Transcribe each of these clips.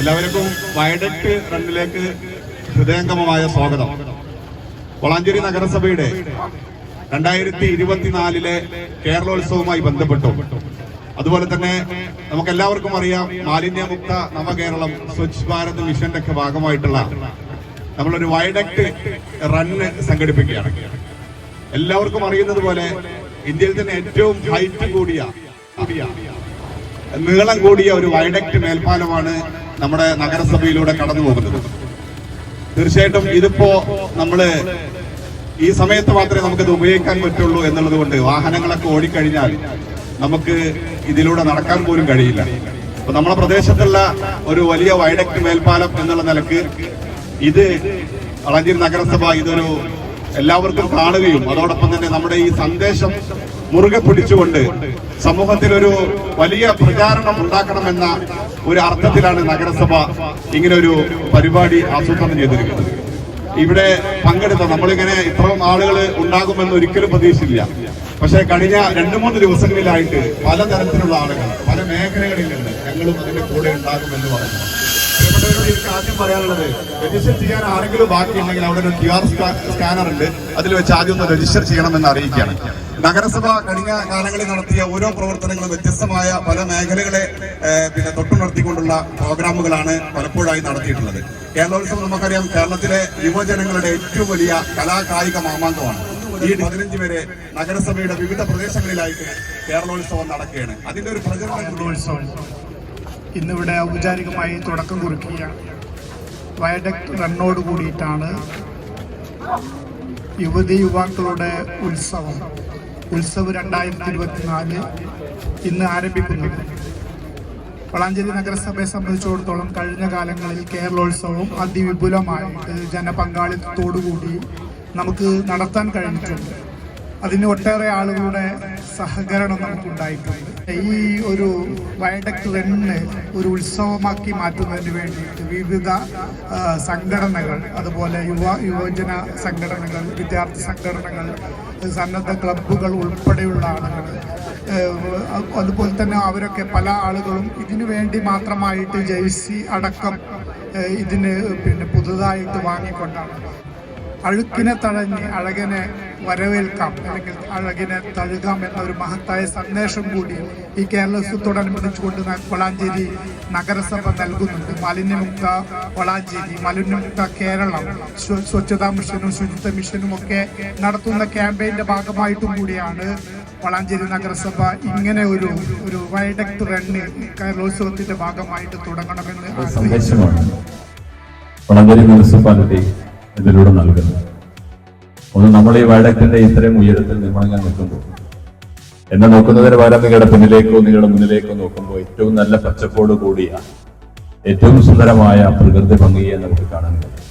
എല്ലാവർക്കും വയഡക്ട് റണ്ണിലേക്ക് ഹൃദയംഗമമായ സ്വാഗതം. വളാഞ്ചേരി നഗരസഭയുടെ രണ്ടായിരത്തി ഇരുപത്തിനാലിലെ കേരളോത്സവവുമായി ബന്ധപ്പെട്ടു. അതുപോലെ തന്നെ നമുക്ക് എല്ലാവർക്കും അറിയാം മാലിന്യമുക്ത നവകേരളം സ്വച്ഛ് ഭാരത് മിഷന്റെ ഒക്കെ ഭാഗമായിട്ടുള്ള നമ്മളൊരു വയഡക്ട് റണ്ണ് സംഘടിപ്പിക്കുകയാണ്. എല്ലാവർക്കും അറിയുന്നത് പോലെ ഇന്ത്യയിൽ തന്നെ ഏറ്റവും ഹൈറ്റ് കൂടിയ കൂടിയ നീളം കൂടിയ ഒരു വൈഡക്ട് മേൽപ്പാലമാണ് നമ്മുടെ നഗരസഭയിലൂടെ കടന്നു പോകുന്നത്. തീർച്ചയായിട്ടും ഇതിപ്പോ നമ്മൾ ഈ സമയത്ത് മാത്രമേ നമുക്ക് ഇത് ഉപയോഗിക്കാൻ പറ്റുള്ളൂ എന്നുള്ളത് കൊണ്ട് വാഹനങ്ങളൊക്കെ ഓടിക്കഴിഞ്ഞാൽ നമുക്ക് ഇതിലൂടെ നടക്കാൻ പോലും കഴിയില്ല. അപ്പൊ നമ്മുടെ പ്രദേശത്തുള്ള ഒരു വലിയ വൈഡക്ട് മേൽപ്പാലം എന്നുള്ള നിലയ്ക്ക് ഇത് വളാഞ്ചേരി നഗരസഭ ഇതൊരു എല്ലാവർക്കും കാണുകയും അതോടൊപ്പം തന്നെ നമ്മുടെ ഈ സന്ദേശം മുറുകെ പിടിച്ചുകൊണ്ട് സമൂഹത്തിൽ ഒരു വലിയ പ്രചാരണം ഉണ്ടാക്കണമെന്ന ഒരു അർത്ഥത്തിലാണ് നഗരസഭ ഇങ്ങനെ ഒരു പരിപാടി ആസൂത്രണം ചെയ്തിരിക്കുന്നത്. ഇവിടെ പങ്കെടുത്ത നമ്മളിങ്ങനെ ഇത്രയും ആളുകൾ ഉണ്ടാകുമെന്ന് ഒരിക്കലും പ്രതീക്ഷിച്ചില്ല. പക്ഷേ കഴിഞ്ഞ രണ്ടു മൂന്ന് ദിവസങ്ങളിലായിട്ട് പലതരത്തിലുള്ള ആളുകൾ പല മേഖലകളിൽ നിന്ന് ഞങ്ങളും അതിന്റെ കൂടെ ഉണ്ടാകുമെന്ന് പറഞ്ഞു. ചെയ്യാൻ ആരെങ്കിലും സ്കാനർ ഉണ്ട്. അതിൽ വെച്ച് ആദ്യം ഒന്ന് രജിസ്റ്റർ ചെയ്യണമെന്ന് അറിയിക്കുകയാണ്. നഗരസഭ കഴിഞ്ഞ കാലങ്ങളിൽ നടത്തിയ ഓരോ പ്രവർത്തനങ്ങളും വ്യത്യസ്തമായ പല മേഖലകളെ പിന്നെ തൊട്ടുണർത്തിക്കൊണ്ടുള്ള പ്രോഗ്രാമുകളാണ് പലപ്പോഴായി നടത്തിയിട്ടുള്ളത്. കേരളോത്സവം നമുക്കറിയാം കേരളത്തിലെ യുവജനങ്ങളുടെ ഏറ്റവും വലിയ കലാകായിക മാമാങ്കമാണ്. ഈ പതിനഞ്ച് വരെ നഗരസഭയുടെ വിവിധ പ്രദേശങ്ങളിലായിട്ട് കേരളോത്സവം നടക്കുകയാണ്. അതിന്റെ ഒരു പ്രചരണം ഇന്നിവിടെ ഔപചാരികമായി തുടക്കം കുറിക്കുകയാണ് വയഡക്ട് റണ്ണോട് കൂടിയിട്ടാണ് യുവതി യുവാക്കളുടെ ഉത്സവം. ഉത്സവ് രണ്ടായിരത്തി ഇരുപത്തിനാല് ഇന്ന് ആരംഭിക്കുന്നത്. വളാഞ്ചേരി നഗരസഭയെ സംബന്ധിച്ചിടത്തോളം കഴിഞ്ഞ കാലങ്ങളിൽ കേരളോത്സവം അതിവിപുലമായിട്ട് ജനപങ്കാളിത്തത്തോടുകൂടി നമുക്ക് നടത്താൻ കഴിഞ്ഞിട്ടുണ്ട്. അതിന് ഒട്ടേറെ ആളുകളുടെ സഹകരണം നമുക്കുണ്ടായിട്ടുണ്ട്. ഈ ഒരു വയഡക്ട് തന്നെ ഒരു ഉത്സവമാക്കി മാറ്റുന്നതിന് വേണ്ടിയിട്ട് വിവിധ സംഘടനകൾ അതുപോലെ യുവ യുവജന സംഘടനകൾ വിദ്യാർത്ഥി സംഘടനകൾ സന്നദ്ധ ക്ലബ്ബുകൾ ഉൾപ്പെടെയുള്ള ആളുകൾ അതുപോലെ തന്നെ അവരൊക്കെ പല ആളുകളും ഇതിനു വേണ്ടി മാത്രമായിട്ട് ജേഴ്സി അടക്കം ഇതിന് പിന്നെ പുതുതായിട്ട് വാങ്ങിക്കൊണ്ടാണ്. അഴുക്കിനെ തഴഞ്ഞ് അഴകനെ വരവേൽക്കാം അല്ലെങ്കിൽ അഴകിനെ തഴുകാം എന്ന ഒരു മഹത്തായ സന്ദേശം കൂടി ഈ കേരളോത്സവത്തോടനുബന്ധിച്ചുകൊണ്ട് വളാഞ്ചേരി നഗരസഭ നൽകുന്നുണ്ട്. മാലിന്യമുക്ത വളാഞ്ചേരി മാലിന്യമുക്ത കേരളം സ്വ- സ്വച്ഛതാ മിഷനും ശുചിത്വ മിഷനും ഒക്കെ നടത്തുന്ന ക്യാമ്പയിന്റെ ഭാഗമായിട്ടും കൂടിയാണ് വളാഞ്ചേരി നഗരസഭ ഇങ്ങനെ ഒരു ഒരു വൈഡക്ട് റണ്ണ് കേരളോത്സവത്തിന്റെ ഭാഗമായിട്ട് തുടങ്ങണമെന്ന് വളഞ്ചേരി മുനിസിപ്പാലിറ്റി ഇതിലൂടെ നൽകുന്നത് ഒന്ന് നമ്മൾ ഈ വഴക്കിന്റെ ഇത്രയും ഉയരത്തിൽ നിർമ്മാണങ്ങൾ നിൽക്കുമ്പോൾ എന്നെ നോക്കുന്നതിന് പകരം നിങ്ങളുടെ പിന്നിലേക്കോ നിങ്ങളുടെ മുന്നിലേക്കോ നോക്കുമ്പോൾ ഏറ്റവും നല്ല പച്ചപ്പോട് കൂടിയ ഏറ്റവും സുന്ദരമായ പ്രകൃതി ഭംഗിയെ നമുക്ക് കാണാൻ കഴിയും.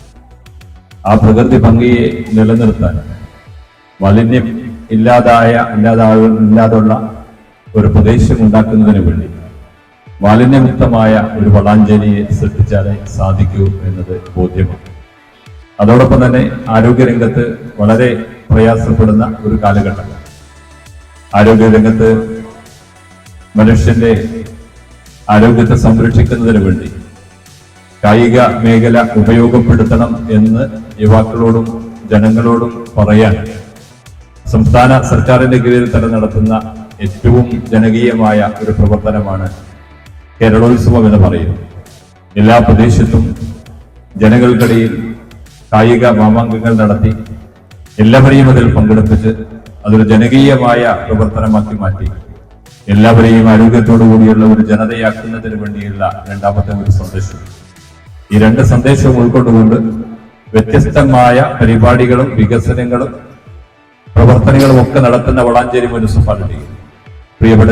ആ പ്രകൃതി ഭംഗിയെ നിലനിർത്താൻ മാലിന്യം ഇല്ലാതായ ഇല്ലാതാ ഇല്ലാതുള്ള ഒരു പ്രദേശം ഉണ്ടാക്കുന്നതിന് വേണ്ടി മാലിന്യമുക്തമായ ഒരു വളാഞ്ചേരിയെ സൃഷ്ടിച്ചാലേ സാധിക്കൂ എന്നത് ബോധ്യമാണ്. അതോടൊപ്പം തന്നെ ആരോഗ്യരംഗത്ത് വളരെ പ്രയാസപ്പെടുന്ന ഒരു കാലഘട്ടം. ആരോഗ്യരംഗത്ത് മനുഷ്യന്റെ ആരോഗ്യത്തെ സംരക്ഷിക്കുന്നതിന് വേണ്ടി കായിക മേഖല ഉപയോഗപ്പെടുത്തണം എന്ന് യുവാക്കളോടും ജനങ്ങളോടും പറയാൻ സംസ്ഥാന സർക്കാരിന്റെ കീഴിൽ തന്നെ നടത്തുന്ന ഏറ്റവും ജനകീയമായ ഒരു പ്രവർത്തനമാണ് കേരളോത്സവം എന്ന് പറയുന്നത്. എല്ലാ പ്രദേശത്തും ജനങ്ങൾക്കിടയിൽ കായിക മാമാങ്കങ്ങൾ നടത്തി എല്ലാവരെയും അതിൽ പങ്കെടുപ്പിച്ച് അതൊരു ജനകീയമായ പ്രവർത്തനമാക്കി മാറ്റി. എല്ലാവരെയും ആരോഗ്യത്തോടു കൂടിയുള്ള ഒരു ജനതയാക്കുന്നതിന് വേണ്ടിയുള്ള രണ്ടാമത്തെ ഒരു സന്ദേശം. ഈ രണ്ട് സന്ദേശവും ഉൾക്കൊണ്ടുകൊണ്ട് വ്യത്യസ്തമായ പരിപാടികളും വികസനങ്ങളും പ്രവർത്തനങ്ങളും ഒക്കെ നടത്തുന്ന വളാഞ്ചേരി മുനിസിപ്പാലിറ്റി. പ്രിയപ്പെട്ട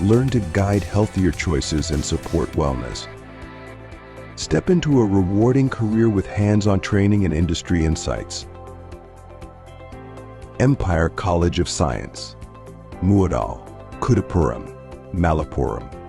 Learn to guide healthier choices and support wellness. Step into a rewarding career with hands on training and industry insights. Empire College of Science, Muadal, Kudapuram, Malappuram.